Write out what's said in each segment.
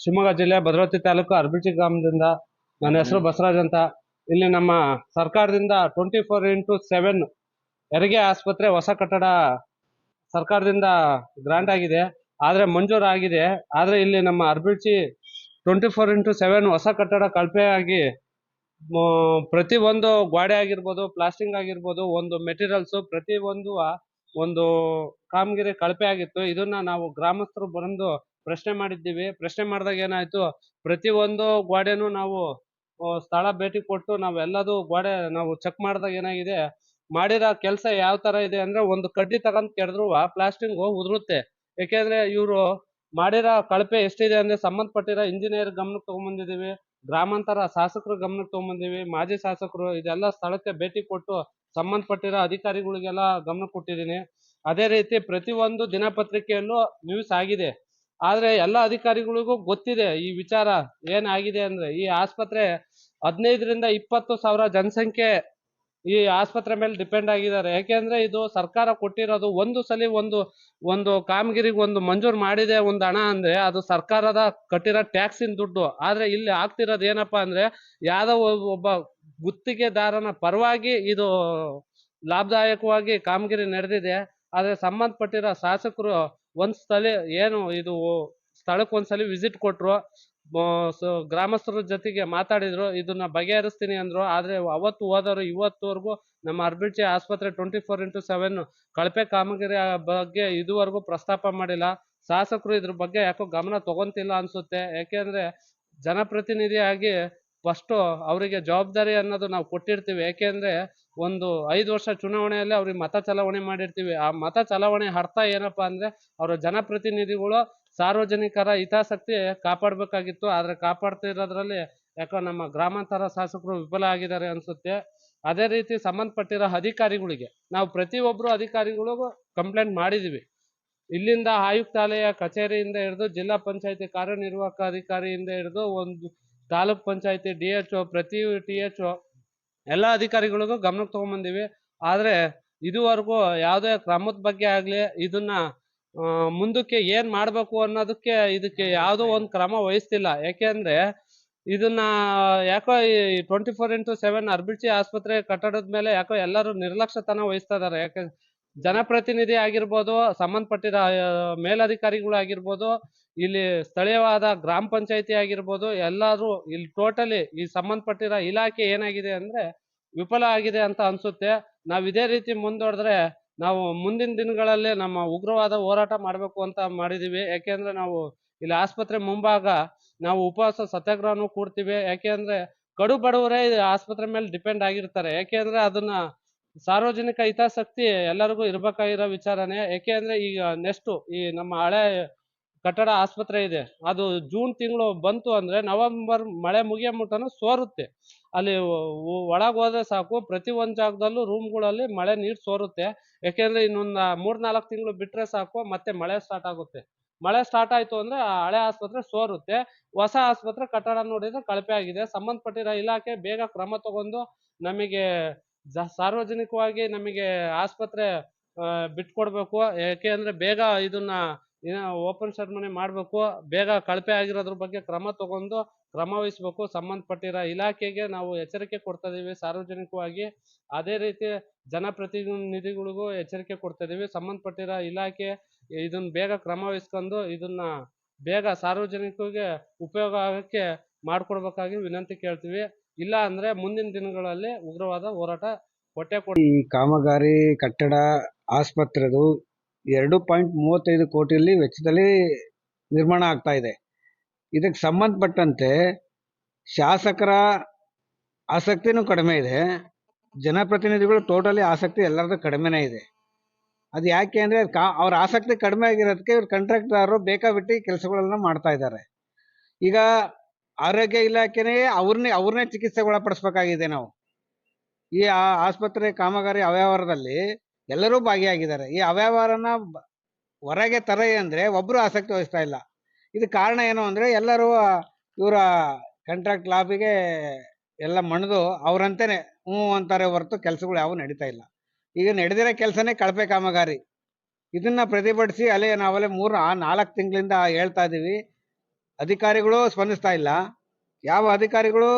ಶಿವಮೊಗ್ಗ ಜಿಲ್ಲೆ ಭದ್ರಾವತಿ ತಾಲೂಕು ಅರ್ಬಿಟಿ ಗ್ರಾಮದಿಂದ ನನ್ನ ಹೆಸರು ಬಸವರಾಜ್ ಅಂತ. ಇಲ್ಲಿ ನಮ್ಮ ಸರ್ಕಾರದಿಂದ ಟ್ವೆಂಟಿ ಫೋರ್ ಇಂಟು ಸೆವೆನ್ ಹೆರಿಗೆ ಆಸ್ಪತ್ರೆ ಹೊಸ ಕಟ್ಟಡ ಸರ್ಕಾರದಿಂದ ಗ್ರಾಂಟ್ ಆಗಿದೆ. ಆದ್ರೆ ಮಂಜೂರು ಆಗಿದೆ. ಆದ್ರೆ ಇಲ್ಲಿ ನಮ್ಮ ಅರ್ಬಿಚಿ ಟ್ವೆಂಟಿ ಫೋರ್ ಇಂಟು ಸೆವೆನ್ ಹೊಸ ಕಟ್ಟಡ ಕಳಪೆ ಆಗಿ ಪ್ರತಿ ಒಂದು ಗ್ವಾಡೆ ಆಗಿರ್ಬೋದು ಪ್ಲಾಸ್ಟಿಂಗ್ ಆಗಿರ್ಬೋದು ಒಂದು ಮೆಟೀರಿಯಲ್ಸ್ ಪ್ರತಿ ಒಂದು ಒಂದು ಕಾಮಗಿರಿ ಕಳಪೆ ಆಗಿತ್ತು. ಇದನ್ನ ನಾವು ಗ್ರಾಮಸ್ಥರು ಬಂದು ಪ್ರಶ್ನೆ ಮಾಡಿದ್ದೀವಿ. ಪ್ರಶ್ನೆ ಮಾಡಿದಾಗ ಏನಾಯ್ತು, ಪ್ರತಿ ಒಂದು ಗೋಡೆನೂ ನಾವು ಸ್ಥಳ ಭೇಟಿ ಕೊಟ್ಟು ನಾವೆಲ್ಲದು ಗೋಡೆ ನಾವು ಚೆಕ್ ಮಾಡಿದಾಗ ಏನಾಗಿದೆ, ಮಾಡಿರೋ ಕೆಲಸ ಯಾವ ತರ ಇದೆ ಅಂದ್ರೆ ಒಂದು ಕಡ್ಡಿ ತಗೊಂಡ್ ಕೆಡದ್ರು ಪ್ಲಾಸ್ಟಿಂಗ್ ಉದುರುತ್ತೆ. ಯಾಕೆಂದ್ರೆ ಇವರು ಮಾಡಿರೋ ಕಳಪೆ ಎಷ್ಟಿದೆ ಅಂದ್ರೆ ಸಂಬಂಧಪಟ್ಟಿರೋ ಇಂಜಿನಿಯರ್ ಗಮನಕ್ಕೆ ತಗೊಂಡ್ಬಂದಿದೀವಿ ಗ್ರಾಮಾಂತರ ಶಾಸಕರು ಗಮನಕ್ಕೆ ತಗೊಂಡ್ಬಂದಿವಿ ಮಾಜಿ ಶಾಸಕರು ಇದೆಲ್ಲ ಸ್ಥಳಕ್ಕೆ ಭೇಟಿ ಕೊಟ್ಟು ಸಂಬಂಧಪಟ್ಟಿರೋ ಅಧಿಕಾರಿಗಳಿಗೆಲ್ಲ ಗಮನ ಕೊಟ್ಟಿದ್ದೀನಿ. ಅದೇ ರೀತಿ ಪ್ರತಿಯೊಂದು ದಿನಪತ್ರಿಕೆಯಲ್ಲೂ ನ್ಯೂಸ್ ಆಗಿದೆ. ಆದ್ರೆ ಎಲ್ಲ ಅಧಿಕಾರಿಗಳಿಗೂ ಗೊತ್ತಿದೆ ಈ ವಿಚಾರ ಏನಾಗಿದೆ ಅಂದ್ರೆ ಈ ಆಸ್ಪತ್ರೆ ಹದಿನೈದರಿಂದ ಇಪ್ಪತ್ತು ಸಾವಿರ ಜನಸಂಖ್ಯೆ ಈ ಆಸ್ಪತ್ರೆ ಮೇಲೆ ಡಿಪೆಂಡ್ ಆಗಿದ್ದಾರೆ. ಯಾಕೆಂದ್ರೆ ಇದು ಸರ್ಕಾರ ಕೊಟ್ಟಿರೋದು ಒಂದು ಸಲ ಒಂದು ಒಂದು ಕಾಮಗಿರಿಗೆ ಒಂದು ಮಂಜೂರು ಮಾಡಿದೆ ಒಂದು ಹಣ ಅಂದ್ರೆ ಅದು ಸರ್ಕಾರದ ಕಟ್ಟಿರೋ ಟ್ಯಾಕ್ಸಿನ ದುಡ್ಡು. ಆದ್ರೆ ಇಲ್ಲಿ ಆಗ್ತಿರೋದು ಏನಪ್ಪಾ ಅಂದ್ರೆ ಯಾವ್ದೋ ಒಬ್- ಒಬ್ಬ ಗುತ್ತಿಗೆದಾರನ ಪರವಾಗಿ ಇದು ಲಾಭದಾಯಕವಾಗಿ ಕಾಮಗಿರಿ ನಡೆದಿದೆ. ಆದ್ರೆ ಸಂಬಂಧಪಟ್ಟಿರೋ ಶಾಸಕರು ಒಂದ್ ಸ್ಥಳ ಏನು ಇದು ಸ್ಥಳಕ್ಕೆ ಒಂದ್ಸಲಿ ವಿಸಿಟ್ ಕೊಟ್ರು ಗ್ರಾಮಸ್ಥರ ಜೊತೆಗೆ ಮಾತಾಡಿದ್ರು, ಇದನ್ನ ಬಗೆಹರಿಸ್ತೀನಿ ಅಂದ್ರು, ಆದ್ರೆ ಅವತ್ತು ಹೋದವರು ಇವತ್ತುವರೆಗೂ ನಮ್ಮ ಅರ್ಬಿಚಿ ಆಸ್ಪತ್ರೆ ಟ್ವೆಂಟಿ ಫೋರ್ ಇಂಟು ಸೆವೆನ್ ಕಳಪೆ ಕಾಮಗಾರಿ ಬಗ್ಗೆ ಇದುವರೆಗೂ ಪ್ರಸ್ತಾಪ ಮಾಡಿಲ್ಲ. ಶಾಸಕರು ಇದ್ರ ಬಗ್ಗೆ ಯಾಕೋ ಗಮನ ತಗೊಂತಿಲ್ಲ ಅನ್ಸುತ್ತೆ. ಯಾಕೆಂದ್ರೆ ಜನಪ್ರತಿನಿಧಿಯಾಗಿ ಫಸ್ಟ್ ಅವರಿಗೆ ಜವಾಬ್ದಾರಿ ಅನ್ನೋದು ನಾವು ಕೊಟ್ಟಿರ್ತೀವಿ. ಯಾಕೆಂದ್ರೆ ಒಂದು ಐದು ವರ್ಷ ಚುನಾವಣೆಯಲ್ಲಿ ಅವ್ರಿಗೆ ಮತ ಚಲಾವಣೆ ಮಾಡಿರ್ತೀವಿ. ಆ ಮತ ಚಲಾವಣೆ ಅರ್ಥ ಏನಪ್ಪಾ ಅಂದ್ರೆ ಅವರ ಜನಪ್ರತಿನಿಧಿಗಳು ಸಾರ್ವಜನಿಕರ ಹಿತಾಸಕ್ತಿ ಕಾಪಾಡಬೇಕಾಗಿತ್ತು. ಆದ್ರೆ ಕಾಪಾಡ್ತಿರೋದ್ರಲ್ಲಿ ಯಾಕೋ ನಮ್ಮ ಗ್ರಾಮಾಂತರ ಶಾಸಕರು ವಿಫಲ ಆಗಿದ್ದಾರೆ ಅನ್ಸುತ್ತೆ. ಅದೇ ರೀತಿ ಸಂಬಂಧಪಟ್ಟಿರೋ ಅಧಿಕಾರಿಗಳಿಗೆ, ನಾವು ಪ್ರತಿಯೊಬ್ಬರು ಅಧಿಕಾರಿಗಳಿಗೂ ಕಂಪ್ಲೇಂಟ್ ಮಾಡಿದೀವಿ. ಇಲ್ಲಿಂದ ಆಯುಕ್ತಾಲಯ ಕಚೇರಿಯಿಂದ ಹಿಡಿದು ಜಿಲ್ಲಾ ಪಂಚಾಯತಿ ಕಾರ್ಯನಿರ್ವಾಹಕ ಅಧಿಕಾರಿಯಿಂದ ಹಿಡಿದು ಒಂದು ತಾಲೂಕ್ ಪಂಚಾಯತಿ ಡಿ ಎಚ್ ಪ್ರತಿ ಟಿ ಎಚ್ ಎಲ್ಲ ಅಧಿಕಾರಿಗಳಿಗೂ ಗಮನಕ್ಕೆ ತಗೊಂಬಂದೀವಿ. ಆದರೆ ಇದುವರೆಗೂ ಯಾವುದೇ ಕ್ರಮದ ಬಗ್ಗೆ ಆಗಲಿ, ಇದನ್ನ ಮುಂದಕ್ಕೆ ಏನ್ ಮಾಡಬೇಕು ಅನ್ನೋದಕ್ಕೆ ಇದಕ್ಕೆ ಯಾವುದೋ ಒಂದು ಕ್ರಮ ವಹಿಸ್ತಿಲ್ಲ. ಯಾಕೆಂದ್ರೆ ಇದನ್ನ ಯಾಕೋ ಈ ಟ್ವೆಂಟಿ ಫೋರ್ ಇಂಟು ಸೆವೆನ್ ಅರ್ಬಿಚಿ ಆಸ್ಪತ್ರೆ ಕಟ್ಟಡದ ಮೇಲೆ ಯಾಕೋ ಎಲ್ಲರೂ ನಿರ್ಲಕ್ಷ್ಯತನ ವಹಿಸ್ತಾ ಇದಾರೆ. ಯಾಕೆ, ಜನಪ್ರತಿನಿಧಿ ಆಗಿರ್ಬೋದು, ಸಂಬಂಧಪಟ್ಟಿರೋ ಮೇಲಧಿಕಾರಿಗಳು ಆಗಿರ್ಬೋದು ಇಲ್ಲಿ ಸ್ಥಳೀಯವಾದ ಗ್ರಾಮ ಪಂಚಾಯತಿ ಆಗಿರ್ಬೋದು ಎಲ್ಲರೂ ಇಲ್ಲಿ ಟೋಟಲಿ ಈ ಸಂಬಂಧಪಟ್ಟಿರೋ ಇಲಾಖೆ ಏನಾಗಿದೆ ಅಂದ್ರೆ ವಿಫಲ ಆಗಿದೆ ಅಂತ ಅನ್ಸುತ್ತೆ. ನಾವ್ ಇದೇ ರೀತಿ ಮುಂದುವರೆದ್ರೆ ನಾವು ಮುಂದಿನ ದಿನಗಳಲ್ಲಿ ನಮ್ಮ ಉಗ್ರವಾದ ಹೋರಾಟ ಮಾಡಬೇಕು ಅಂತ ಮಾಡಿದೀವಿ. ಯಾಕೆಂದ್ರೆ ನಾವು ಇಲ್ಲಿ ಆಸ್ಪತ್ರೆ ಮುಂಭಾಗ ನಾವು ಉಪವಾಸ ಸತ್ಯಾಗ್ರಹನು ಕೂಡ್ತೀವಿ. ಯಾಕೆಂದ್ರೆ ಕಡು ಬಡವರೇ ಆಸ್ಪತ್ರೆ ಮೇಲೆ ಡಿಪೆಂಡ್ ಆಗಿರ್ತಾರೆ. ಯಾಕೆಂದ್ರೆ ಅದನ್ನ ಸಾರ್ವಜನಿಕ ಹಿತಾಸಕ್ತಿ ಎಲ್ಲರಿಗೂ ಇರ್ಬೇಕಾಗಿರೋ ಯಾಕೆ ಅಂದ್ರೆ ಈಗ ನೆಕ್ಸ್ಟ್ ಈ ನಮ್ಮ ಹಳೆ ಕಟ್ಟಡ ಆಸ್ಪತ್ರೆ ಇದೆ. ಅದು ಜೂನ್ ತಿಂಗಳು ಬಂತು ಅಂದ್ರೆ ನವೆಂಬರ್ ಮಳೆ ಮುಗಿಯೋ ಮುಟ್ಟನು ಸೋರುತ್ತೆ. ಅಲ್ಲಿ ಒಳಗೆ ಹೋದ್ರೆ ಸಾಕು. ಪ್ರತಿ ಒಂದ್ ಜಾಗದಲ್ಲೂ ರೂಮ್ಗಳಲ್ಲಿ ಮಳೆ ನೀರು ಸೋರುತ್ತೆ. ಯಾಕೆಂದ್ರೆ ಇನ್ನೊಂದ್ ಮೂರ್ನಾಲ್ಕು ತಿಂಗಳು ಬಿಟ್ರೆ ಸಾಕು, ಮತ್ತೆ ಮಳೆ ಸ್ಟಾರ್ಟ್ ಆಗುತ್ತೆ. ಮಳೆ ಸ್ಟಾರ್ಟ್ ಆಯ್ತು ಅಂದ್ರೆ ಹಳೆ ಆಸ್ಪತ್ರೆ ಸೋರುತ್ತೆ. ಹೊಸ ಆಸ್ಪತ್ರೆ ಕಟ್ಟಡ ನೋಡಿದ್ರೆ ಕಳಪೆ ಆಗಿದೆ. ಸಂಬಂಧಪಟ್ಟಿರೋ ಇಲಾಖೆ ಬೇಗ ಕ್ರಮ ತಗೊಂಡು ನಮಗೆ ಸಾರ್ವಜನಿಕವಾಗಿ ನಮಗೆ ಆಸ್ಪತ್ರೆ ಬಿಟ್ಕೊಡ್ಬೇಕು. ಯಾಕೆ ಅಂದ್ರೆ ಬೇಗ ಇದನ್ನ ಓಪನ್ ಸೆರೆಮನಿ ಮಾಡ್ಬೇಕು. ಬೇಗ ಕಳಪೆ ಆಗಿರೋದ್ರ ಬಗ್ಗೆ ಕ್ರಮ ತಗೊಂಡು ಕ್ರಮ ವಹಿಸ್ಬೇಕು. ಸಂಬಂಧಪಟ್ಟಿರೋ ಇಲಾಖೆಗೆ ನಾವು ಎಚ್ಚರಿಕೆ ಕೊಡ್ತಾ ಇದೀವಿ. ಸಾರ್ವಜನಿಕವಾಗಿ ಅದೇ ರೀತಿ ಜನಪ್ರತಿನಿಧಿಗಳಿಗೂ ಎಚ್ಚರಿಕೆ ಕೊಡ್ತಾ ಇದೀವಿ. ಸಂಬಂಧಪಟ್ಟಿರೋ ಇಲಾಖೆ ಇದನ್ನ ಬೇಗ ಕ್ರಮ ವಹಿಸ್ಕೊಂಡು ಇದನ್ನ ಬೇಗ ಸಾರ್ವಜನಿಕರಿಗೆ ಉಪಯೋಗ ಆಗಕ್ಕೆ ಮಾಡ್ಕೊಡ್ಬೇಕಾಗಿ ವಿನಂತಿ ಕೇಳ್ತೀವಿ. ಇಲ್ಲ ಅಂದ್ರೆ ಮುಂದಿನ ದಿನಗಳಲ್ಲಿ ಉಗ್ರವಾದ ಹೋರಾಟ ಹೊಟ್ಟೆ ಕೊಡಿ ಕಾಮಗಾರಿ, ಕಟ್ಟಡ, ಆಸ್ಪತ್ರೆದು ಎರಡು ಪಾಯಿಂಟ್ ಮೂವತ್ತೈದು ಕೋಟಿಯಲ್ಲಿ ವೆಚ್ಚದಲ್ಲಿ ನಿರ್ಮಾಣ ಆಗ್ತಾ ಇದೆ. ಇದಕ್ಕೆ ಸಂಬಂಧಪಟ್ಟಂತೆ ಶಾಸಕರ ಆಸಕ್ತಿನೂ ಕಡಿಮೆ ಇದೆ. ಜನಪ್ರತಿನಿಧಿಗಳು ಟೋಟಲಿ ಆಸಕ್ತಿ ಎಲ್ಲರದ್ದು ಕಡಿಮೆನೇ ಇದೆ. ಅದು ಯಾಕೆ ಅಂದರೆ ಕಾ ಅವ್ರ ಆಸಕ್ತಿ ಕಡಿಮೆ ಆಗಿರೋದಕ್ಕೆ ಇವ್ರ ಕಂಟ್ರಾಕ್ಟರ್ ಬೇಕಾಬಿಟ್ಟು ಕೆಲಸಗಳನ್ನ ಮಾಡ್ತಾ ಇದ್ದಾರೆ. ಈಗ ಆರೋಗ್ಯ ಇಲಾಖೆನೇ ಅವ್ರನ್ನೇ ಅವ್ರನ್ನೇ ಚಿಕಿತ್ಸೆಗೆ ಒಳಪಡಿಸ್ಬೇಕಾಗಿದೆ ನಾವು. ಈ ಆಸ್ಪತ್ರೆ ಕಾಮಗಾರಿ ಅವ್ಯವಹಾರದಲ್ಲಿ ಎಲ್ಲರೂ ಭಾಗಿಯಾಗಿದ್ದಾರೆ. ಈ ಅವ್ಯವಹಾರನ ಹೊರಗೆ ತರ ಅಂದ್ರೆ ಒಬ್ರು ಆಸಕ್ತಿ ವಹಿಸ್ತಾ ಇಲ್ಲ. ಇದು ಕಾರಣ ಏನು ಅಂದ್ರೆ ಎಲ್ಲರೂ ಇವರ ಕಾಂಟ್ರಾಕ್ಟ್ ಲಾಬಿಗೆ ಎಲ್ಲ ಮಣಿದು ಅವರಂತೇನೆ ಹ್ಞೂ ಅಂತಾರೆ ಹೊರತು ಕೆಲಸಗಳು ಯಾವ ನಡೀತಾ ಇಲ್ಲ. ಈಗ ನಡೆದಿರೋ ಕೆಲಸನೇ ಕಳಪೆ ಕಾಮಗಾರಿ. ಇದನ್ನ ಪ್ರತಿಭಟಿಸಿ ಅಲ್ಲೇ ನಾವಲ್ಲೇ ಮೂರು ನಾಲ್ಕು ತಿಂಗಳಿಂದ ಹೇಳ್ತಾ ಇದೀವಿ. ಅಧಿಕಾರಿಗಳು ಸ್ಪಂದಿಸ್ತಾ ಇಲ್ಲ. ಯಾವ ಅಧಿಕಾರಿಗಳು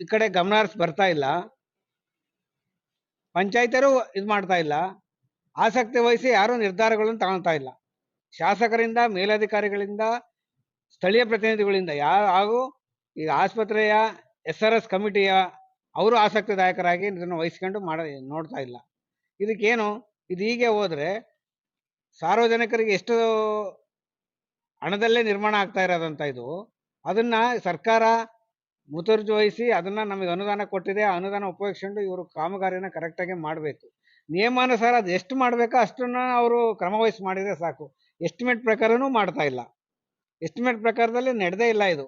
ಈ ಕಡೆ ಗಮನ ಹರಿಸಿ ಬರ್ತಾ ಇಲ್ಲ. ಪಂಚಾಯತರು ಇದು ಮಾಡ್ತಾ ಇಲ್ಲ. ಆಸಕ್ತಿ ವಹಿಸಿ ಯಾರೂ ನಿರ್ಧಾರಗಳನ್ನು ತಗೊಳ್ತಾ ಇಲ್ಲ. ಶಾಸಕರಿಂದ, ಮೇಲಧಿಕಾರಿಗಳಿಂದ, ಸ್ಥಳೀಯ ಪ್ರತಿನಿಧಿಗಳಿಂದ ಯಾರು ಹಾಗೂ ಈಗ ಆಸ್ಪತ್ರೆಯ ಎಸ್ ಆರ್ ಎಸ್ ಕಮಿಟಿಯ ಅವರು ಆಸಕ್ತಿದಾಯಕರಾಗಿ ಇದನ್ನು ವಹಿಸ್ಕೊಂಡು ಮಾಡ, ನೋಡ್ತಾ ಇಲ್ಲ. ಇದಕ್ಕೇನು, ಇದು ಹೀಗೆ ಹೋದರೆ ಸಾರ್ವಜನಿಕರಿಗೆ ಎಷ್ಟು ಹಣದಲ್ಲೇ ನಿರ್ಮಾಣ ಆಗ್ತಾ ಇರೋದಂತ ಇದು, ಅದನ್ನ ಸರ್ಕಾರ ಮುತುವರ್ಜಿ ವಹಿಸಿ ಅದನ್ನ ನಮಗೆ ಅನುದಾನ ಕೊಟ್ಟಿದೆ, ಆ ಅನುದಾನ ಉಪಯೋಗಿಸ್ಕೊಂಡು ಇವರು ಕಾಮಗಾರಿನ ಕರೆಕ್ಟಾಗಿ ಮಾಡಬೇಕು. ನಿಯಮಾನುಸಾರ ಅದು ಎಷ್ಟು ಮಾಡಬೇಕೋ ಅಷ್ಟನ್ನ ಅವರು ಕ್ರಮವಹಿಸಿ ಮಾಡಿದರೆ ಸಾಕು. ಎಸ್ಟಿಮೇಟ್ ಪ್ರಕಾರನೂ ಮಾಡ್ತಾ ಇಲ್ಲ. ಎಸ್ಟಿಮೇಟ್ ಪ್ರಕಾರದಲ್ಲಿ ನಡೆದೇ ಇಲ್ಲ ಇದು.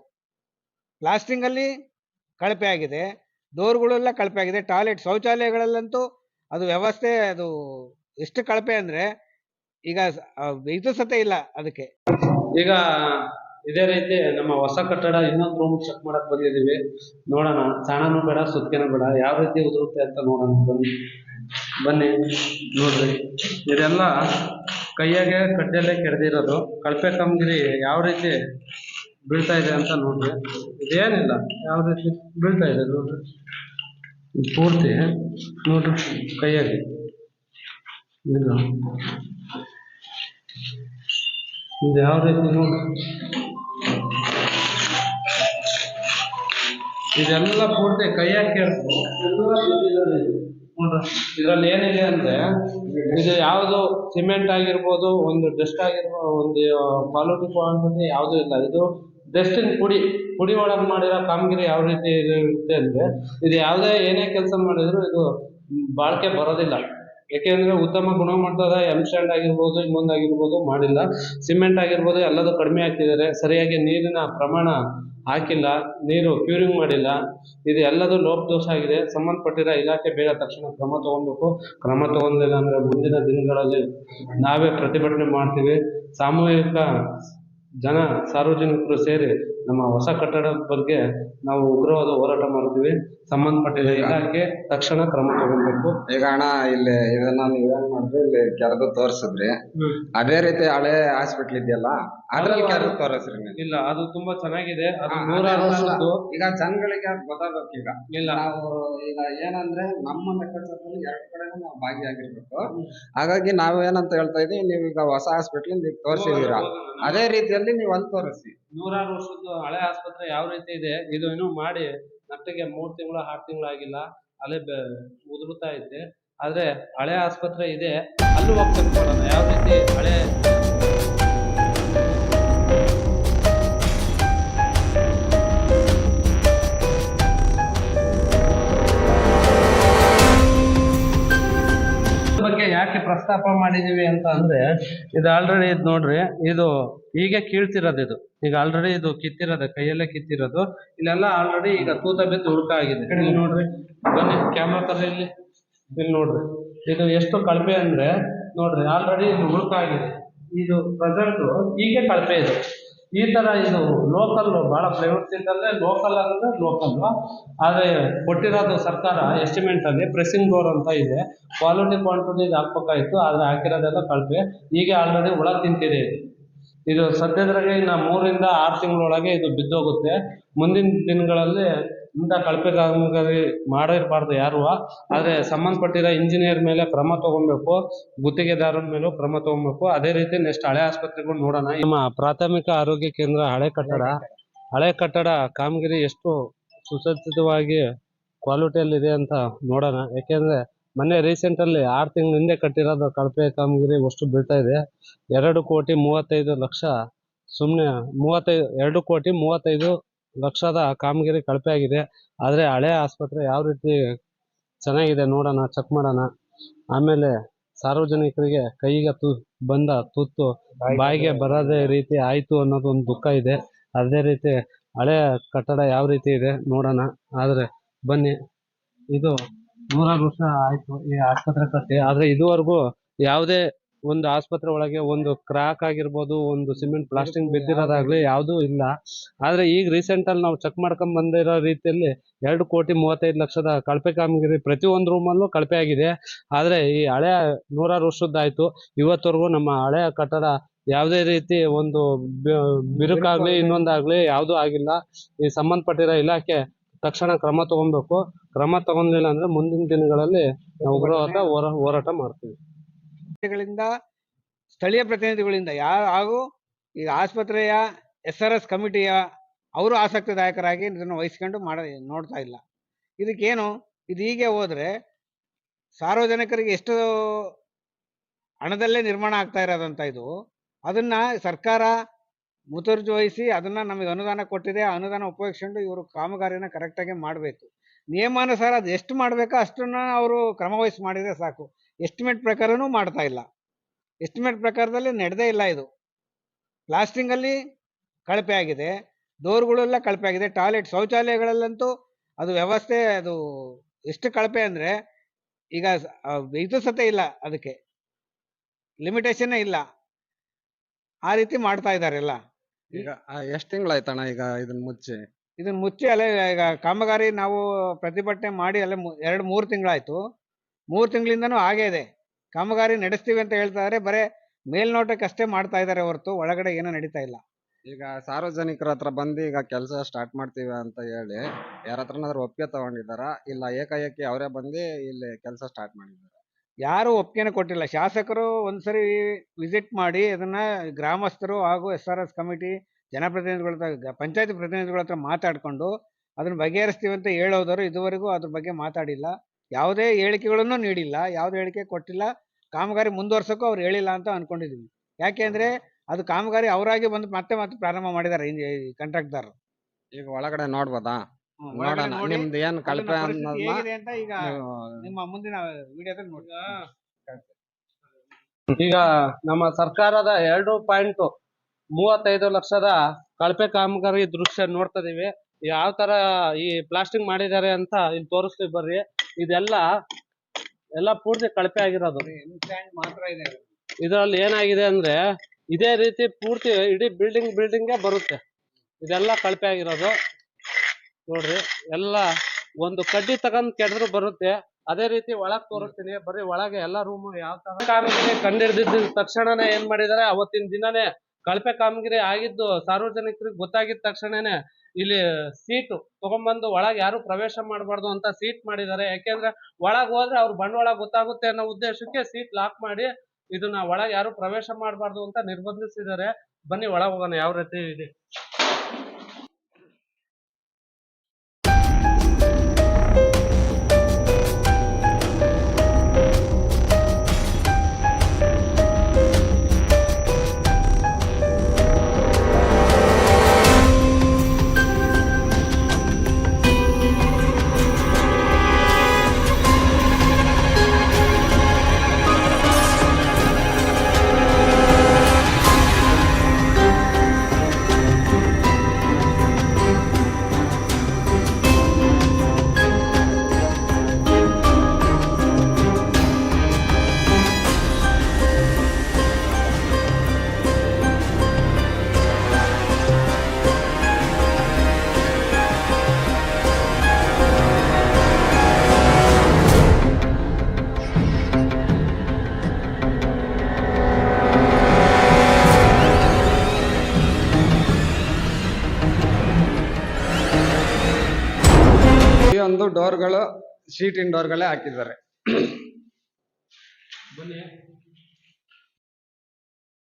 ಪ್ಲಾಸ್ಟಿಂಗಲ್ಲಿ ಕಳಪೆ ಆಗಿದೆ. ಡೋರ್ಗಳೆಲ್ಲ ಕಳಪೆ ಆಗಿದೆ. ಟಾಯ್ಲೆಟ್ ಶೌಚಾಲಯಗಳಲ್ಲಂತೂ ಅದು ವ್ಯವಸ್ಥೆ, ಅದು ಎಷ್ಟು ಕಳಪೆ ಅಂದರೆ ಈಗ ಇದು ಸತ ಇಲ್ಲ ಅದಕ್ಕೆ. ಈಗ ಇದೇ ರೀತಿ ನಮ್ಮ ಹೊಸ ಕಟ್ಟಡ ಇನ್ನೊಂದು ರೂಮ್ ಚೆಕ್ ಮಾಡಕ್ ಬಂದಿದೀವಿ ನೋಡೋಣ. ಸಣ್ಣನೂ ಬೇಡ, ಸುತ್ತಿಗೆನೂ ಬೇಡ. ಯಾವ ರೀತಿ ಉದುರುತ್ತೆ ಅಂತ ನೋಡೋಣ. ಬನ್ನಿ. ಬನ್ನಿ, ನೋಡ್ರಿ. ಇದೆಲ್ಲ ಕೈಯಾಗೆ ಕಡ್ಡೆಯಲ್ಲೇ ಕೆಡ್ದಿರೋದು. ಕಳಪೆ ಕಾಮಗಿರಿ ಯಾವ ರೀತಿ ಬೀಳ್ತಾ ಇದೆ ಅಂತ ನೋಡ್ರಿ. ಇದೇನಿಲ್ಲ, ಯಾವ ರೀತಿ ಬೀಳ್ತಾ ಇದೆ ನೋಡ್ರಿ. ಪೂರ್ತಿ, ನೋಡ್ರಿ ಕೈಯಾಗೆ. ಇದು ಇದು ಯಾವ ರೀತಿ ನೋಡ್ರಿ. ಇದೆಲ್ಲ ಪೂರ್ತಿ ಕೈಯಾಗಿ ನೋಡ್ರಿ ಇದ್ರಲ್ಲಿ ಏನಿದೆ ಅಂದ್ರೆ, ಇದು ಯಾವುದು ಸಿಮೆಂಟ್ ಆಗಿರ್ಬೋದು, ಒಂದು ಡಸ್ಟ್ ಆಗಿರ್ಬೋದು ಒಂದು ಕ್ವಾಲಿಟಿ ಕ್ವಾಂಟಿಟಿ ಯಾವುದೂ ಇಲ್ಲ. ಇದು ಡಸ್ಟಿನ ಪುಡಿ ಪುಡಿ ಒಳಗೆ ಮಾಡಿರೋ ಕಾಮಗಿರಿ ಯಾವ ರೀತಿ ಇರುತ್ತೆ ಅಂದ್ರೆ, ಇದು ಯಾವುದೇ ಏನೇ ಕೆಲಸ ಮಾಡಿದ್ರು ಇದು ಬಾಳಿಕೆ ಬರೋದಿಲ್ಲ. ಯಾಕೆಂದ್ರೆ ಉತ್ತಮ ಗುಣಮಟ್ಟದ ಎಂ ಸ್ಟ್ಯಾಂಡ್ ಆಗಿರ್ಬೋದು ಇನ್ನೊಂದಾಗಿರ್ಬೋದು ಮಾಡಿಲ್ಲ. ಸಿಮೆಂಟ್ ಆಗಿರ್ಬೋದು, ಎಲ್ಲದೂ ಕಡಿಮೆ ಹಾಕಿದ್ದಾರೆ. ಸರಿಯಾಗಿ ನೀರಿನ ಪ್ರಮಾಣ ಹಾಕಿಲ್ಲ, ನೀರು ಕ್ಯೂರಿಂಗ್ ಮಾಡಿಲ್ಲ. ಇದು ಎಲ್ಲದೂ ಲೋಪದೋಷ ಆಗಿದೆ. ಸಂಬಂಧಪಟ್ಟಿರೋ ಇಲಾಖೆ ಬೇಗ ತಕ್ಷಣ ಕ್ರಮ ತಗೊಬೇಕು. ಕ್ರಮ ತಗೊಂಡಿಲ್ಲ ಅಂದ್ರೆ ಮುಂದಿನ ದಿನಗಳಲ್ಲಿ ನಾವೇ ಪ್ರತಿಭಟನೆ ಮಾಡ್ತೀವಿ. ಸಾಮೂಹಿಕ ಜನ ಸಾರ್ವಜನಿಕರು ಸೇರಿ ನಮ್ಮ ಹೊಸ ಕಟ್ಟಡದ ಬಗ್ಗೆ ನಾವು ಉಗ್ರವಾದ ಹೋರಾಟ ಮಾಡ್ತೀವಿ ಸಂಬಂಧಪಟ್ಟ ಇಲಾಖೆ ತಕ್ಷಣ ಕ್ರಮ ತಗೊಬೇಕು ಈಗ ಅಣ್ಣ ಇಲ್ಲಿ ಇದನ್ನ ಮಾಡಿದ್ರಿ ಇಲ್ಲಿ ಕೆರೆದು ತೋರಿಸಿದ್ರಿ. ಅದೇ ರೀತಿ ಹಳೆ ಹಾಸ್ಪಿಟಲ್ ಇದೆಯಲ್ಲ ಅದ್ರಲ್ಲಿ ಕೆರೆದು ತೋರಿಸ್ರಿ ನೀವು. ಇಲ್ಲ ಅದು ತುಂಬಾ ಚೆನ್ನಾಗಿದೆ. ಅದು ಹಾ, ನೂರಾರು ಅದೇ ಅಲ್ಲ. ವರ್ಷದ್ದು. ಈಗ ಜನಗಳಿಗೆ ಗೊತ್ತಾಗಬೇಕು ಗೊತ್ತಾಗ್ಬೇಕು ಈಗ. ಇಲ್ಲ. ನಾವು ಈಗ ಏನಂದ್ರೆ ನಮ್ಮ ಲೆಕ್ಕಾಚಾರದಲ್ಲಿ ಎರಡು ಕಡೆ ನಾವು ಭಾಗಿಯಾಗಿರ್ಬೇಕು. ಹಾಗಾಗಿ ನಾವು ಏನಂತ ಹೇಳ್ತಾ ಇದೀವಿ ನೀವು ಈಗ ಹೊಸ ಹಾಸ್ಪಿಟ್ಲ್ ಈಗ ತೋರಿಸಿದೀರಾ ಅದೇ ರೀತಿಯಲ್ಲಿ ನೀವು ಅಲ್ಲಿ ತೋರಿಸಿ. ನೂರಾರು ವರ್ಷದ ಹಳೆ ಆಸ್ಪತ್ರೆ ಯಾವ ರೀತಿ ಇದೆ, ಇದು ಇನ್ನೂ ಮಾಡಿ ನಟ್ಟಿಗೆ ಮೂರ್ ತಿಂಗಳು, ಆರು ತಿಂಗಳು ಆಗಿಲ್ಲ, ಅಲ್ಲೇ ಉದುರುತ್ತಾ ಐತೆ. ಆದ್ರೆ ಹಳೆ ಆಸ್ಪತ್ರೆ ಇದೆ, ಅಲ್ಲೂ ಹೋಗಿ ಯಾವ ರೀತಿ ಹಳೆ ಯಾಕೆ ಪ್ರಸ್ತಾಪ ಮಾಡಿದೀವಿ ಅಂತ ಅಂದ್ರೆ ಇದು ಆಲ್ರೆಡಿ ಇದು ನೋಡ್ರಿ ಇದು ಈಗ ಕೀಳ್ತಿರೋದು ಇದು. ಈಗ ಆಲ್ರೆಡಿ ಇದು ಕಿತ್ತಿರೋದು ಕೈಯಲ್ಲೇ ಕಿತ್ತಿರೋದು. ಇಲ್ಲೆಲ್ಲ ಆಲ್ರೆಡಿ ಈಗ ತೂತ ಬಿದ್ದು ಹುಡುಕ ಆಗಿದೆ. ಇಲ್ಲಿ ನೋಡ್ರಿ. ಬನ್ನಿ ಕ್ಯಾಮ್ರಾ ತರ ಇಲ್ಲಿ. ಇಲ್ಲಿ ನೋಡ್ರಿ. ಇದು ಎಷ್ಟು ಕಳಪೆ ಅಂದ್ರೆ ನೋಡ್ರಿ ಆಲ್ರೆಡಿ ಇದು ಹುಡುಕ ಆಗಿದೆ. ಇದು ಪ್ರೆಸೆಂಟ್ ಈಗ ಕಳಪೆ ಇದೆ. ಈ ತರ ಇದು ಬಹಳ ಪ್ರವೃತ್ತಿ ಸೀಟಲ್ಲೇ ಲೋಕಲ್ ಅಂದ್ರೆ ಲೋಕಲ್ ಆದ್ರೆ ಕೊಟ್ಟಿರೋದು ಸರ್ಕಾರ ಎಸ್ಟಿಮೇಟ್ ಅಲ್ಲಿ ಪ್ರೆಸ್ಸಿಂಗ್ ಡೋರ್ ಅಂತ ಇದೆ. ಕ್ವಾಲಿಟಿ ಕ್ವಾಂಟಿಟಿ ಹಾಕ್ಬೇಕಾಯ್ತು, ಆದ್ರೆ ಹಾಕಿರೋದೆಲ್ಲ ಕಳಪೆ. ಈಗ ಆಲ್ರೆಡಿ ಹುಳ ತಿಂತಿದೆ ಇದು ಸದ್ಯದ್ರಾಗೆ ಇನ್ನ ಮೂರಿಂದ ಆರು ತಿಂಗಳೊಳಗೆ ಇದು ಬಿದ್ದೋಗುತ್ತೆ. ಮುಂದಿನ ದಿನಗಳಲ್ಲಿ ಇಂಥ ಕಳಪೆ ಕಾಮಗಾರಿ ಮಾಡಿರಬಾರ್ದು ಯಾರು ಆದರೆ ಸಂಬಂಧಪಟ್ಟಿರೋ ಇಂಜಿನಿಯರ್ ಮೇಲೆ ಕ್ರಮ ತಗೊಬೇಕು, ಗುತ್ತಿಗೆದಾರರ ಮೇಲೂ ಕ್ರಮ ತಗೊಬೇಕು. ಅದೇ ರೀತಿ ನೆಕ್ಸ್ಟ್ ಹಳೆ ಆಸ್ಪತ್ರೆಗಳು ನೋಡೋಣ. ನಮ್ಮ ಪ್ರಾಥಮಿಕ ಆರೋಗ್ಯ ಕೇಂದ್ರ ಹಳೆ ಕಟ್ಟಡ. ಹಳೆ ಕಟ್ಟಡ ಕಾಮಗಿರಿ ಎಷ್ಟು ಸುಸಜ್ಜಿತವಾಗಿ ಕ್ವಾಲಿಟಿಯಲ್ಲಿ ಇದೆ ಅಂತ ನೋಡೋಣ. ಯಾಕೆಂದ್ರೆ ಮೊನ್ನೆ ರೀಸೆಂಟ್ ಅಲ್ಲಿ ಆರು ತಿಂಗಳ ಹಿಂದೆ ಕಟ್ಟಿರೋದು ಕಳಪೆ ಕಾಮಗಿರಿ ಅಷ್ಟು ಬೀಳ್ತಾ ಇದೆ. ಎರಡು ಕೋಟಿ ಮೂವತ್ತೈದು ಲಕ್ಷ ಸುಮ್ಮನೆ ಮೂವತ್ತೈದು, ಎರಡು ಕೋಟಿ ಮೂವತ್ತೈದು ಲಕ್ಷದ ಕಾಮಗಿರಿ ಕಳಪೆ ಆಗಿದೆ. ಆದ್ರೆ ಹಳೆ ಆಸ್ಪತ್ರೆ ಯಾವ ರೀತಿ ಚೆನ್ನಾಗಿದೆ ನೋಡೋಣ ಚೆಕ್ ಮಾಡೋಣ. ಆಮೇಲೆ ಸಾರ್ವಜನಿಕರಿಗೆ ಕೈಗೆ ತು, ಬಂದ ತುತ್ತು ಬಾಯಿಗೆ ಬರದೇ ರೀತಿ ಆಯ್ತು ಅನ್ನೋದು ಒಂದು ದುಃಖ ಇದೆ. ಅದೇ ರೀತಿ ಹಳೆ ಕಟ್ಟಡ ಯಾವ ರೀತಿ ಇದೆ ನೋಡೋಣ. ಆದ್ರೆ ಬನ್ನಿ, ಇದು ನೂರಾರು ವರ್ಷ ಆಯ್ತು ಈ ಆಸ್ಪತ್ರೆ ಕಟ್ಟಿ. ಆದ್ರೆ ಇದುವರೆಗೂ ಯಾವುದೇ ಒಂದು ಆಸ್ಪತ್ರೆ ಒಳಗೆ ಒಂದು ಕ್ರಾಕ್ ಆಗಿರ್ಬೋದು, ಒಂದು ಸಿಮೆಂಟ್ ಪ್ಲಾಸ್ಟಿಂಗ್ ಬಿದ್ದಿರೋದಾಗ್ಲಿ ಯಾವುದು ಇಲ್ಲ. ಆದ್ರೆ ಈಗ ರೀಸೆಂಟ್ ಅಲ್ಲಿ ನಾವು ಚೆಕ್ ಮಾಡ್ಕೊಂಡ್ ಬಂದಿರೋ ರೀತಿಯಲ್ಲಿ ಎರಡು ಕೋಟಿ ಮೂವತ್ತೈದು ಲಕ್ಷದ ಕಳಪೆ ಕಾಮಗಿರಿ ಪ್ರತಿಯೊಂದು ರೂಮಲ್ಲೂ ಕಳಪೆ ಆಗಿದೆ. ಆದ್ರೆ ಈ ಹಳೆ ನೂರಾರು ವರ್ಷದ್ದಾಯ್ತು. ಇವತ್ತವರೆಗೂ ನಮ್ಮ ಹಳೆಯ ಕಟ್ಟಡ ಯಾವುದೇ ರೀತಿ ಒಂದು ಬಿರುಕಾಗ್ಲಿ ಇನ್ನೊಂದಾಗ್ಲಿ ಯಾವ್ದು ಆಗಿಲ್ಲ. ಈ ಸಂಬಂಧಪಟ್ಟಿರೋ ಇಲಾಖೆ ತಕ್ಷಣ ಕ್ರಮ ತಗೊಬೇಕು. ಕ್ರಮ ತಗೊಂಡಿಲ್ಲ ಅಂದ್ರೆ ಮುಂದಿನ ದಿನಗಳಲ್ಲಿ ನಾವು ಹೋರಾಟ ಮಾಡ್ತೀವಿ. ಗಳಿಂದ ಸ್ಥಳೀಯ ಪ್ರತಿನಿಧಿಗಳಿಂದ ಯಾರು ಹಾಗೂ ಈ ಆಸ್ಪತ್ರೆಯ ಎಸ್ ಆರ್ ಎಸ್ ಕಮಿಟಿಯ ಅವರು ಆಸಕ್ತಿದಾಯಕರಾಗಿ ಇದನ್ನು ವಹಿಸ್ಕೊಂಡು ಮಾಡ, ನೋಡ್ತಾ ಇಲ್ಲ. ಇದಕ್ಕೇನು, ಇದು ಹೀಗೆ ಹೋದರೆ ಸಾರ್ವಜನಿಕರಿಗೆ ಎಷ್ಟು ಹಣದಲ್ಲೇ ನಿರ್ಮಾಣ ಆಗ್ತಾ ಇರೋದಂತ ಇದು, ಅದನ್ನು ಸರ್ಕಾರ ಮುತುವರ್ಜು ವಹಿಸಿ ಅದನ್ನು ನಮಗೆ ಅನುದಾನ ಕೊಟ್ಟಿದೆ ಅನುದಾನ ಉಪಯೋಗಿಸ್ಕೊಂಡು ಇವರು ಕಾಮಗಾರಿನ ಕರೆಕ್ಟಾಗಿ ಮಾಡಬೇಕು. ನಿಯಮಾನುಸಾರ ಅದು ಎಷ್ಟು ಮಾಡಬೇಕೋ ಅಷ್ಟನ್ನು ಅವರು ಕ್ರಮವಹಿಸಿ ಮಾಡಿದರೆ ಸಾಕು. ಎಸ್ಟಿಮೇಟ್ ಪ್ರಕಾರನೂ ಮಾಡ್ತಾ ಇಲ್ಲ. ಎಸ್ಟಿಮೇಟ್ ಪ್ರಕಾರದಲ್ಲಿ ನಡೆದೇ ಇಲ್ಲ ಇದು. ಪ್ಲಾಸ್ಟಿಂಗಲ್ಲಿ ಕಳಪೆ ಆಗಿದೆ. ಡೋರ್ಗಳೆಲ್ಲ ಕಳಪೆ ಆಗಿದೆ. ಟಾಯ್ಲೆಟ್ ಶೌಚಾಲಯಗಳಲ್ಲಂತೂ ಅದು ವ್ಯವಸ್ಥೆ ಅದು ಎಷ್ಟು ಕಳಪೆ ಅಂದರೆ ಈಗ ಇದು ಸತೆ ಇಲ್ಲ ಅದಕ್ಕೆ. ಲಿಮಿಟೇಷನ್ನೇ ಇಲ್ಲ. ಆ ರೀತಿ ಮಾಡ್ತಾ ಇದ್ದಾರೆ ಎಲ್ಲ. ಈಗ ಎಷ್ಟು ತಿಂಗಳಾಯ್ತಣ್ಣ ಈಗ ಇದನ್ನು ಮುಚ್ಚಿ? ಇದನ್ನು ಮುಚ್ಚಿ ಅಲ್ಲೇ ಈಗ ಕಾಮಗಾರಿ ನಾವು ಪ್ರತಿಭಟನೆ ಮಾಡಿ ಅಲ್ಲೇ ಎರಡು ಮೂರು ತಿಂಗಳಾಯ್ತು. ಮೂರು ತಿಂಗಳಿಂದನೂ ಹಾಗೇ ಇದೆ. ಕಾಮಗಾರಿ ನಡೆಸ್ತೀವಿ ಅಂತ ಹೇಳ್ತಾ ಇದ್ದಾರೆ ಬರೇ ಮೇಲ್ನೋಟಕ್ಕಷ್ಟೇ ಮಾಡ್ತಾ ಇದ್ದಾರೆ ಹೊರತು ಒಳಗಡೆ ಏನೂ ನಡೀತಾ ಇಲ್ಲ. ಈಗ ಸಾರ್ವಜನಿಕರ ಹತ್ರ ಬಂದು ಈಗ ಕೆಲಸ ಸ್ಟಾರ್ಟ್ ಮಾಡ್ತೀವಿ ಅಂತ ಹೇಳಿ ಯಾರ ಹತ್ರನಾದ್ರೂ ಒಪ್ಪಿಗೆ ತಗೊಂಡಿದ್ದಾರ? ಇಲ್ಲ ಏಕಾಏಕಿ ಅವರೇ ಬಂದು ಇಲ್ಲಿ ಕೆಲಸ ಸ್ಟಾರ್ಟ್ ಮಾಡಿದ್ದಾರೆ? ಯಾರು ಒಪ್ಪಿಗೆನೂ ಕೊಟ್ಟಿಲ್ಲ. ಶಾಸಕರು ಒಂದ್ಸರಿ ವಿಸಿಟ್ ಮಾಡಿ ಅದನ್ನ ಗ್ರಾಮಸ್ಥರು ಹಾಗೂ ಎಸ್ ಆರ್ ಎಸ್ ಕಮಿಟಿ ಜನಪ್ರತಿನಿಧಿಗಳ ಹತ್ರ ಪಂಚಾಯತಿ ಪ್ರತಿನಿಧಿಗಳ ಹತ್ರ ಮಾತಾಡ್ಕೊಂಡು ಅದನ್ನ ಬಗೆಹರಿಸ್ತೀವಿ ಅಂತ ಹೇಳೋದರು ಇದುವರೆಗೂ ಅದ್ರ ಬಗ್ಗೆ ಮಾತಾಡಿಲ್ಲ. ಯಾವುದೇ ಹೇಳಿಕೆಗಳನ್ನು ನೀಡಿಲ್ಲ ಯಾವುದೇ ಹೇಳಿಕೆ ಕೊಟ್ಟಿಲ್ಲ ಕಾಮಗಾರಿ ಮುಂದುವರ್ಸೋಕ್ಕೂ ಅವ್ರು ಹೇಳಿಲ್ಲ ಅಂತ ಅನ್ಕೊಂಡಿದೀವಿ. ಯಾಕೆ ಅಂದ್ರೆ ಅದು ಕಾಮಗಾರಿ ಅವರಾಗಿ ಬಂದು ಮತ್ತೆ ಮತ್ತೆ ಪ್ರಾರಂಭ ಮಾಡಿದ್ದಾರೆ ಕಾಂಟ್ರಾಕ್ಟ್ದಾರರು ಈಗ ಒಳಗಡೆ ನೋಡ್ಬೋದಾ? ನೋಡೋಣ. ನಿಮ್ದು ಏನ್ ಕಳಪೆ ಅನ್ನೋದನ್ನ ಹೇಗಿದೆ ಅಂತ ಈಗ ನಿಮ್ಮ ಮುಂದಿನ ವಿಡಿಯೋದಲ್ಲಿ ನೋಡಿ ಈಗ ನಮ್ಮ ಸರ್ಕಾರದ ಎರಡು ಪಾಯಿಂಟ್ ಮೂವತ್ತೈದು ಲಕ್ಷದ ಕಳಪೆ ಕಾಮಗಾರಿ ದೃಶ್ಯ ನೋಡ್ತಾ ಇದೀವಿ. ಯಾವ ತರ ಈ ಪ್ಲಾಸ್ಟಿಂಗ್ ಮಾಡಿದ್ದಾರೆ ಅಂತ ಇಲ್ಲಿ ತೋರಿಸ್ತೀವಿ ಬರ್ರಿ. ಇದೆಲ್ಲ ಎಲ್ಲ ಪೂರ್ತಿ ಕಳಪೆ ಆಗಿರೋದು. ಮಾತ್ರ ಇದೆ ಇದರಲ್ಲಿ ಏನಾಗಿದೆ ಅಂದ್ರೆ ಇದೇ ರೀತಿ ಪೂರ್ತಿ ಇಡೀ ಬಿಲ್ಡಿಂಗ್ ಬಿಲ್ಡಿಂಗ್ ಬರುತ್ತೆ. ಇದೆಲ್ಲ ಕಳಪೆ ಆಗಿರೋದು. ನೋಡ್ರಿ ಎಲ್ಲ ಒಂದು ಕಡ್ಡಿ ತಗೊಂಡ್ ಕೆಡದ್ರು ಬರುತ್ತೆ. ಅದೇ ರೀತಿ ಒಳಗ್ ತೋರಿಸ್ತೀನಿ. ಬರೀ ಒಳಗೆ ಎಲ್ಲಾ ರೂಮ್ ಯಾವ ತರ. ಕಾಮಗಾರಿ ಕಂಡಿಡ್ದಿದ್ದ ತಕ್ಷಣನೇ ಏನ್ ಮಾಡಿದಾರೆ? ಅವತ್ತಿನ ದಿನನೇ ಕಳಪೆ ಕಾಮಗಾರಿ ಆಗಿದ್ದು ಸಾರ್ವಜನಿಕರಿಗೆ ಗೊತ್ತಾಗಿದ ತಕ್ಷಣನೇ ಇಲ್ಲಿ ಸೀಟು ತಗೊಂಡ್ಬಂದು ಒಳಗ್ ಯಾರು ಪ್ರವೇಶ ಮಾಡಬಾರ್ದು ಅಂತ ಸೀಟ್ ಮಾಡಿದ್ದಾರೆ. ಯಾಕೆಂದ್ರೆ ಒಳಗ್ ಹೋದ್ರೆ ಅವ್ರ ಬಂಡವಾಳ ಗೊತ್ತಾಗುತ್ತೆ ಅನ್ನೋ ಉದ್ದೇಶಕ್ಕೆ ಸೀಟ್ ಲಾಕ್ ಮಾಡಿ ಇದನ್ನ ಒಳಗ್ ಯಾರು ಪ್ರವೇಶ ಮಾಡಬಾರ್ದು ಅಂತ ನಿರ್ಬಂಧಿಸಿದ್ದಾರೆ. ಬನ್ನಿ ಒಳಗ್ ಹೋಗೋಣ, ಯಾವ ರೀತಿ ಇದೆ? ಡೋರ್ಗಳು ಶೀಟ್ ಇನ್ ಡೋರ್ಗಳೇ ಹಾಕಿದ್ದಾರೆ. ಬನ್ನಿ.